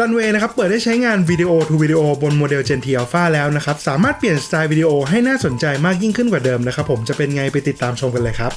รันเวย์นะครับเปิดได้ใช้งานวิดีโอทูวิดีโอบนโมเดล Gen T Alpha แล้วนะครับ สามารถเปลี่ยนสไตล์วิดีโอให้น่าสนใจมากยิ่งขึ้นกว่าเดิมนะครับผมจะเป็นไงไปติดตามชมกันเลยครับ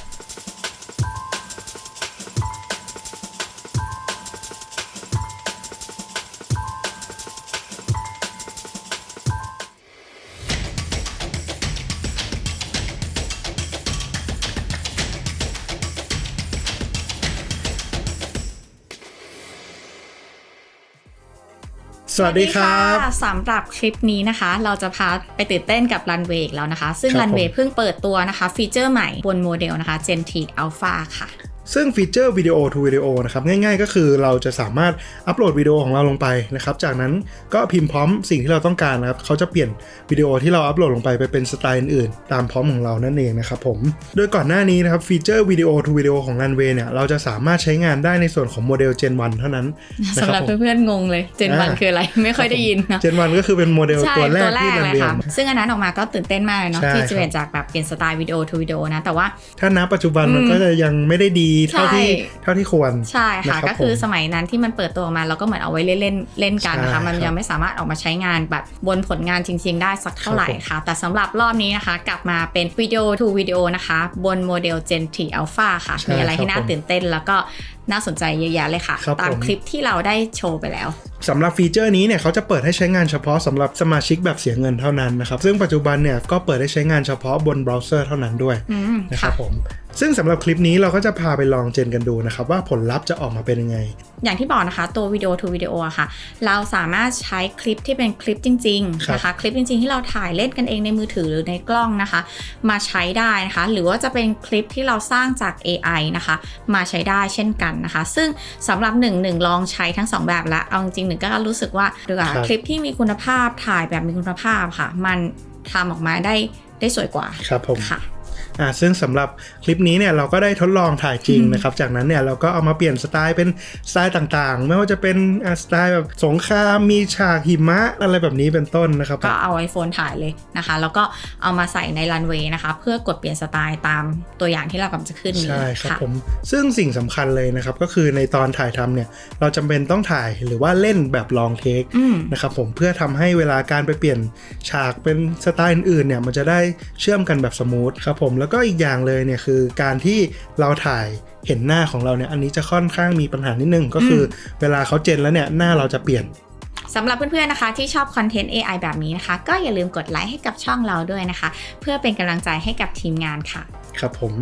สวัสดีครับสำหรับคลิปนี้นะคะ เราจะพาไปตื่นเต้นกับรันเวย์อีกแล้วนะคะ ซึ่งครับรันเวย์ผมเพิ่งเปิดตัวนะคะ ฟีเจอร์ใหม่บนโมเดลนะคะ Gen T Alpha ค่ะ ซึ่งฟีเจอร์วิดีโอทูวิดีโอนะครับง่ายๆ ก็คือเราจะสามารถอัปโหลดวิดีโอของเราลงไปนะครับจากนั้นก็พิมพ์พร้อมสิ่งที่เราต้องการนะครับเขาจะเปลี่ยนวิดีโอที่เราอัปโหลดลงไปไปเป็นสไตล์อื่นๆตามพร้อมของเรานั่นเองนะครับผมโดยก่อนหน้านี้นะครับฟีเจอร์วิดีโอทูวิดีโอของ Runway เนี่ยเราจะสามารถใช้งานได้ในส่วนของโมเดล Gen 1 เท่านั้นนะสำหรับผมเพื่อนๆงงเลย Gen อ่า1คืออะไรไม่ค่อยได้ยินนะ Gen 1 ก็คือเป็นโมเดลใช่ตัวแรกตัวแรที่กเลย Runway ค่ะออกมาซึ่งอันนั้นออกมาก็ตื่นเต้นมากเลยเนาะใช่ที่ครัจะบเปลี่ยนจากแบบเปลี่ยนสไตล์วิดีโอทูวิดีโอนะแต่ว่าถ้าณปัจจุบันมันอืมก็จะยังไม่ได้ดีเท่าที่ใช่เท่าที่ควรใช่ค่ะนะครับก็คือผมสมัยนั้นที่มันเปิดตัวออกมาเราก็เหมือนเอาไว้เล่นเล่นๆเล่นกันนะคะใช่มันครับยังไม่สามารถออกมาใช้งานแบบบนผลงานจริง ๆ ได้สักเท่าไหร่ครับผมค่ะ แต่สำหรับรอบนี้นะคะ กลับมาเป็นวิดีโอ to วิดีโอนะคะ บนโมเดล Gen T Alpha ค่ะใช่มีอะไรที่ครับน่าผมตื่นเต้นแล้วก็น่าสนใจเยอะแยะเลยค่ะครับตามผมคลิปที่เราได้โชว์ไปแล้วสำหรับฟีเจอร์นี้เนี่ยเขาจะเปิดให้ใช้งานเฉพาะสำหรับสมาชิกแบบเสียเงินเท่านั้นนะครับ ซึ่งปัจจุบันเนี่ยก็เปิดให้ใช้งานเฉพาะบนเบราว์เซอร์เท่านั้นด้วยอืมนะครับค่ะผม ซึ่งสำหรับคลิปนี้เราก็จะพาไปลองเจนกันดูนะครับว่าผลลัพธ์จะออกมาเป็นยังไง อย่างที่บอกนะคะตัววิดีโอ to วิดีโออะค่ะ เราสามารถใช้คลิปที่เป็นคลิปจริงครับๆนะคะคลิปจริงๆ ที่เราถ่ายเล่นกันเองในมือถือหรือในกล้องนะคะ มาใช้ได้นะคะ หรือว่าจะเป็นคลิปที่เราสร้างจาก AI นะคะ มาใช้ได้เช่นกันนะคะ ซึ่งสำหรับหนึ่งหนึ่งลองใช้ทั้งสองแบบแล้วเอาจริงๆหนึ่งก็รู้สึกว่าดีกว่าครับคลิปที่มีคุณภาพถ่ายแบบมีคุณภาพค่ะ มันทำออกมาได้ได้สวยกว่าครับผมค่ะ อ่าซึ่งสำหรับคลิปนี้เนี่ยเราก็ได้ทดลองถ่ายจริงอืมนะครับ จากนั้นเนี่ยเราก็เอามาเปลี่ยนสไตล์เป็นสไตล์ต่างๆ ไม่ว่าจะเป็นอ่าสไตล์แบบสงครามมีฉากหิมะอะไรแบบนี้เป็นต้นนะครับ ก็เอา iPhone ถ่ายเลยนะคะ แล้วก็เอามาใส่ในรันเวย์นะคะ เพื่อกดเปลี่ยนสไตล์ตามตัวอย่างที่เรากำลังจะขึ้นนี้ใช่ครับะผมซึ่งสิ่งสำคัญเลยนะครับ ก็คือในตอนถ่ายทำเนี่ยเราจำเป็นต้องถ่ายหรือว่าเล่นแบบลองเทคอืมนะครับผมเพื่อทำให้เวลาการไปเปลี่ยนฉากเป็นสไตล์อื่นๆเนี่ยมันจะได้เชื่อมกันแบบสมูทครับผมแล้วก็อีกอย่างเลยเนี่ยคือการที่เราถ่ายเห็นหน้าของเราเนี่ยอันนี้จะค่อนข้างมีปัญหานิดนึงก็คืออเวลาเขาเจนแล้วเนี่ยหน้าเราจะเปลี่ยนสำหรับเพื่อนๆนะคะที่ชอบคอนเทนต์ AI แบบนี้นะคะ ก็อย่าลืมกดไลค์ให้กับช่องเราด้วยนะคะ เพื่อเป็นกำลังใจให้กับทีมงานค่ะ ครับผม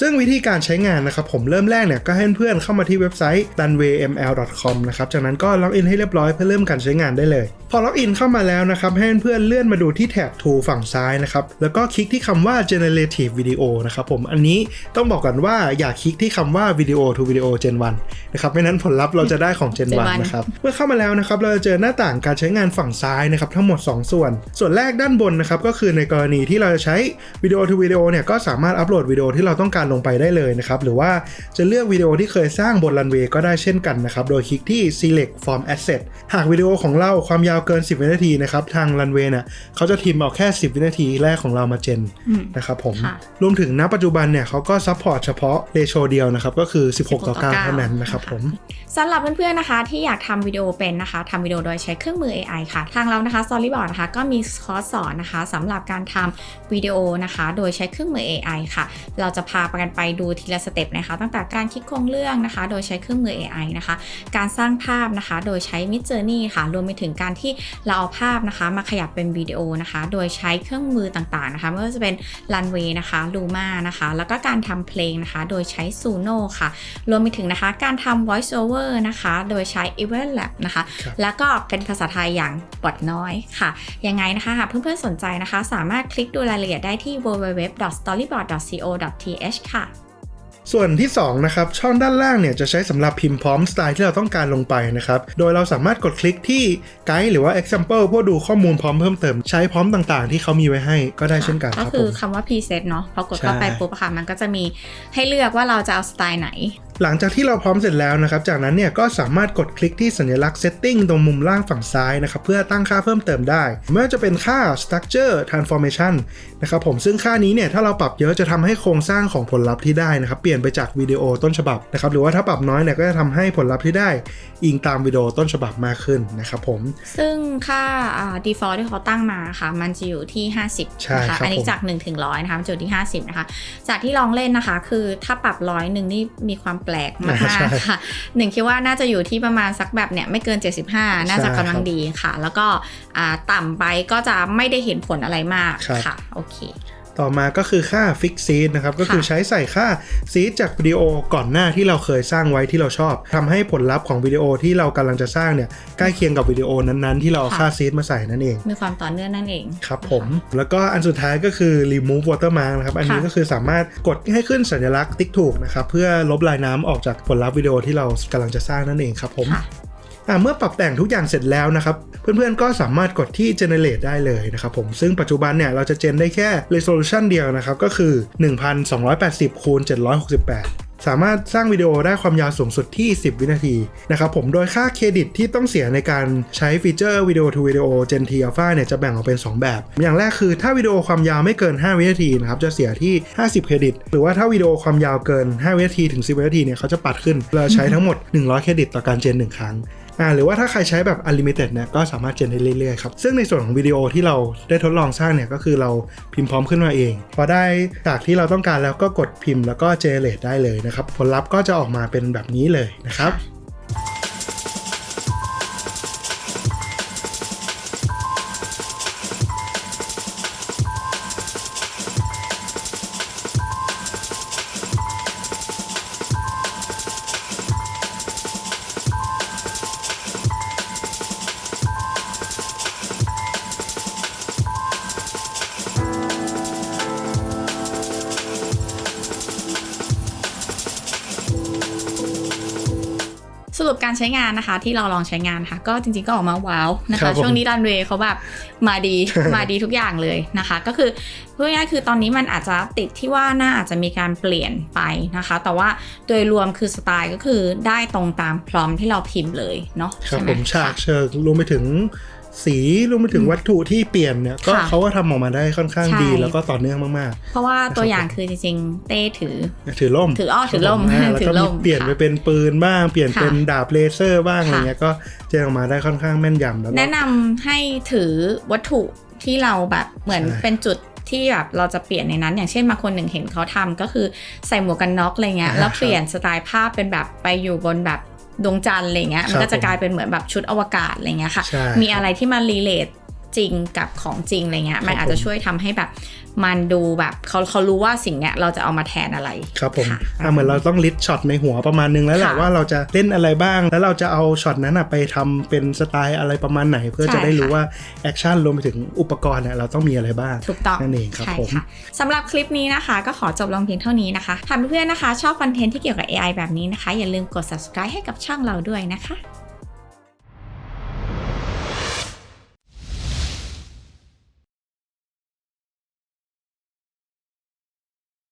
ซึ่งวิธีการใช้งานนะครับผมเริ่มแรกเนี่ยก็ให้เพื่อนๆเข้ามาที่เว็บไซต์ runwayml.com นะครับจากนั้นก็ล็อกอินให้เรียบร้อยเพื่อเริ่มการใช้งานได้เลย พอล็อกอินเข้ามาแล้วนะครับให้เพื่อนๆเลื่อนมาดูที่แถบ Tool ฝั่งซ้ายนะครับแล้วก็คลิกที่คำว่า generative video นะครับผมอันนี้ต้องบอกก่อนว่าอย่าคลิกที่คำว่า video to video gen 1นะครับไม่นั้นผลลัพธ์เราจะได้ของ gen Gen 1นะครับเมื่อเข้ามาแล้วนะครับเราจะเจอหน้าต่างการใช้งานฝั่งซ้ายนะครับทั้งหมด 2 ส่วน ส่วนแรกด้านบนนะครับก็คือในกรณีที่เราจะใช้วิดีโอทูวิดีโอเนี่ยก็สามารถอัปโหลดวิดีโอที่เราต้องการลงไปได้เลยนะครับ หรือว่าจะเลือกวิดีโอที่เคยสร้างบนรันเวย์ก็ได้เช่นกันนะครับ โดยคลิกที่ select from asset หากวิดีโอของเราความยาวเกิน 10 วินาทีนะครับ ทางรันเวย์เนี่ยเขาจะทิมเอาแค่ 10 วินาทีแรกของเรามาเจนอืมนะครับผมค่ะรวมถึงณปัจจุบันเนี่ยเขาก็ซัพพอร์ตเฉพาะเรโชเดียวนะครับ ก็คือ 16 ต่อ9เท่านั้นนะครับผมสำหรับเพื่อนๆนะคะที่อยากทำวิดีโอเป็นนะคะทำวิดีโอโดยใช้เครื่องมือ AI ค่ะ ทางเรานะคะ Storyboard นะคะก็มีคอร์สสอนนะคะสำหรับการทำวิดีโอนะคะ โดยใช้เครื่องมือ AI ค่ะเราจะพาไปกันไปดูทีละสเต็ปนะคะ ตั้งแต่การคิดโครงเรื่องนะคะ โดยใช้เครื่องมือ AI นะคะ การสร้างภาพนะคะ โดยใช้ Mid Journey ค่ะ รวมไปถึงการที่เราเอาภาพนะคะ มาขยับเป็นวิดีโอนะคะ โดยใช้เครื่องมือต่างๆนะคะไม่ว่าจะเป็น Runway นะคะ Luma นะคะ แล้วก็การทำเพลงนะคะ โดยใช้ Suno ค่ะ รวมไปถึงนะคะ การทำ voice over นะคะ โดยใช้ Event Lab นะคะครับแล้วก็เป็นภาษาไทยอย่างบทน้อยค่ะ ยังไงนะคะหากเพื่อนๆสนใจนะคะ สามารถคลิกดูรายละเอียดได้ที่ www.storyboard.co.th ค่ะ ส่วนที่ 2 นะครับ ช่องด้านล่างเนี่ยจะใช้สำหรับพิมพ์พร้อมสไตล์ที่เราต้องการลงไปนะครับ โดยเราสามารถกดคลิกที่ไกด์หรือว่า example เพื่อดูข้อมูลพร้อมเพิ่มเติม ใช้พร้อมต่างๆ ที่เขามีไว้ให้ก็ได้เช่นกันคก็รับคืผอมคำว่า preset เนาะพอกดเข้าไปใช่ ปุ๊บอะค่ะมันก็จะมีให้เลือกว่าเราจะเอาสไตล์ไหน หลังจากที่เราพร้อมเสร็จแล้วนะครับ จากนั้นเนี่ยก็สามารถกดคลิกที่สัญลักษณ์ setting ตรงมุมล่างฝั่งซ้ายนะครับ เพื่อตั้งค่าเพิ่มเติมได้ ไม่ว่าจะเป็นค่า structure transformation นะครับผมซึ่งค่านี้เนี่ยถ้าเราปรับเยอะจะทำให้โครงสร้างของผลลัพธ์ที่ได้นะครับ เปลี่ยนไปจากวิดีโอต้นฉบับนะครับ หรือว่าถ้าปรับน้อยเนี่ยก็จะทำให้ผลลัพธ์ที่ได้ อิงตามวิดีโอต้นฉบับมากขึ้นนะครับผม ซึ่งค่าอ่า default ที่เขาตั้งมาค่ะ มันจะอยู่ที่ 50ใช่นะคะครับอันนี้ผมจาก1ถึง100นะคะมันจะอยู่ที่ 50นะคะจากที่ลองเล่นนะคะ คือถ้าปรับร้อยหนึ่งนี่มีความแปลกมากใช่ๆค่ะหนึ่งคิดว่าน่าจะอยู่ที่ประมาณสักแบบเนี่ยไม่เกิน 75 น่าจะกำลังดีค่ะ แล้วก็อ่าต่ำไปก็จะไม่ได้เห็นผลอะไรมากครับค่ะ โอเค ต่อมาก็คือค่า fix seed นะครับ ก็คือค่ะใช้ใส่ค่า seed จากวิดีโอก่อนหน้าที่เราเคยสร้างไว้ที่เราชอบทำให้ผลลัพธ์ของวิดีโอที่เรากำลังจะสร้างเนี่ยใกล้เคียงกับวิดีโอนั้นๆ ที่เราเอาค่า seed มาใส่นั่นเอง มีความต่อเนื่องนั่นเอง ครับผม แล้วก็อันสุดท้ายก็คือ remove watermark นะครับ อันนี้ค่ะก็คือสามารถกดให้ขึ้นสัญลักษณ์ติ๊กถูกนะครับเพื่อลบลายน้ำออกจากผลลัพธ์วิดีโอที่เรากำลังจะสร้างนั่นเองครับผมค่ะอะเมื่อปรับแต่งทุกอย่างเสร็จแล้วนะครับ เพื่อนๆก็สามารถกดที่ generate ได้เลยนะครับผมซึ่งปัจจุบันเนี่ยเราจะเจนได้แค่ resolution เดียวนะครับก็คือ 1280คูณ768สามารถสร้างวิดีโอได้ความยาวสูงสุดที่ 10 วินาทีนะครับผมโดยค่าเครดิตที่ต้องเสียในการใช้ฟีเจอร์วิดีโอ to วิดีโอ Gen T Alpha เนี่ยจะแบ่งออกเป็น 2 แบบ อย่างแรกคือถ้าวิดีโอความยาวไม่เกิน 5 วินาทีนะครับจะเสียที่ 50 เครดิต หรือว่าถ้าวิดีโอความยาวเกิน 5 วินาทีถึง 10 วินาทีเนี่ยเขาจะปัดขึ้นเราใช้ทั้งหมด 100 เครดิตต่อการเจน 1 ครั้ง อ่าหรือว่าถ้าใครใช้แบบ unlimited เนี่ยก็สามารถเจนได้เรื่อยๆครับ ซึ่งในส่วนของวิดีโอที่เราได้ทดลองสร้างเนี่ยก็คือเราพิมพ์พร้อมขึ้นมาเอง พอได้จากที่เราต้องการแล้วก็กดพิมพ์แล้วก็เจเนเรตได้เลยนะครับ ผลลัพธ์ก็จะออกมาเป็นแบบนี้เลยนะครับ รุปการใช้งานนะคะ ที่เราลองใช้งานค่ะ ก็จริงๆก็ออกมาว้าวนะครัคะ บผม ช่วงนี้ดันเวย์เขาแบบมาดี มาดีทุกอย่างเลยนะคะ ก็คือพูดง่ายๆคือตอนนี้มันอาจจะติดที่ว่าหน้าอาจจะมีการเปลี่ยนไปนะคะ แต่ว่าโดยรวมคือสไตล์ก็คือได้ตรงตามพร้อมที่เราพิมพ์เลยเนาะครับใช่ไหผมฉากเชิงรวมไปถึง สีรวมไปถึงวัตถุที่เปลี่ยนเนี่ยก็ค่ะเขาก็ทำออกมาได้ค่อนข้างใช่ดีแล้วก็ต่อเนื่องมากเพราะว่าตัวอย่างคือจริงๆ เต้ถือๆถือล่มถืออ้อถือล่มครับผถืแล้วอก็ล่มีมเปลี่ยนไปค่ะเป็นปืนบ้างเปลี่ยนค่ะเป็นดาบเลเซอร์บ้างอะไรค่ะเงี้ยก็เจนออกมาได้ค่อนข้างแม่นยำแล้วก็แนะนำให้ถือวัตถุที่เราแบบเหมือนใช่เป็นจุดที่แบบเราจะเปลี่ยนในนั้น อย่างเช่นบางคนหนึ่งเห็นเขาทำก็คือใส่หมวกกันน็อกอะไรเงี้ยอ่าแล้วเปลี่ยนสไตล์ภาพเป็นแบบไปอยู่บนแบบ ดวงจันทร์อะไรเงี้ยครับมันก็จะกลายเป็นเหมือนแบบชุดอวกาศอะไรเงี้ยค่ะใช่มีอะไรที่มันรีเลท จริงกับของจริงอะไรเงี้ยมันอาจจะผมช่วยทำให้แบบมันดูแบบเขาเขารู้ว่าสิ่งเนี้ยเราจะเอามาแทนอะไร ครับผมค่ะอะเหมือนเราต้องลิสต์ช็อตในหัวประมาณนึงแล้วแหละค่ะว่าเราจะเล่นอะไรบ้าง แล้วเราจะเอาช็อตนั้นอะไปทำเป็นสไตล์อะไรประมาณไหน เพื่อใช่จะได้รู้ค่ะว่าแอคชั่นรวมไปถึงอุปกรณ์เนี่ยเราต้องมีอะไรบ้างถูกต้องนั่นเองครับใช่ผมค่ะสำหรับคลิปนี้นะคะ ก็ขอจบลงเพียงเท่านี้นะคะหากเพื่อนๆนะคะ ชอบคอนเทนต์ที่เกี่ยวกับ AI แบบนี้นะคะ อย่าลืมกด subscribe ให้กับช่องเราด้วยนะคะ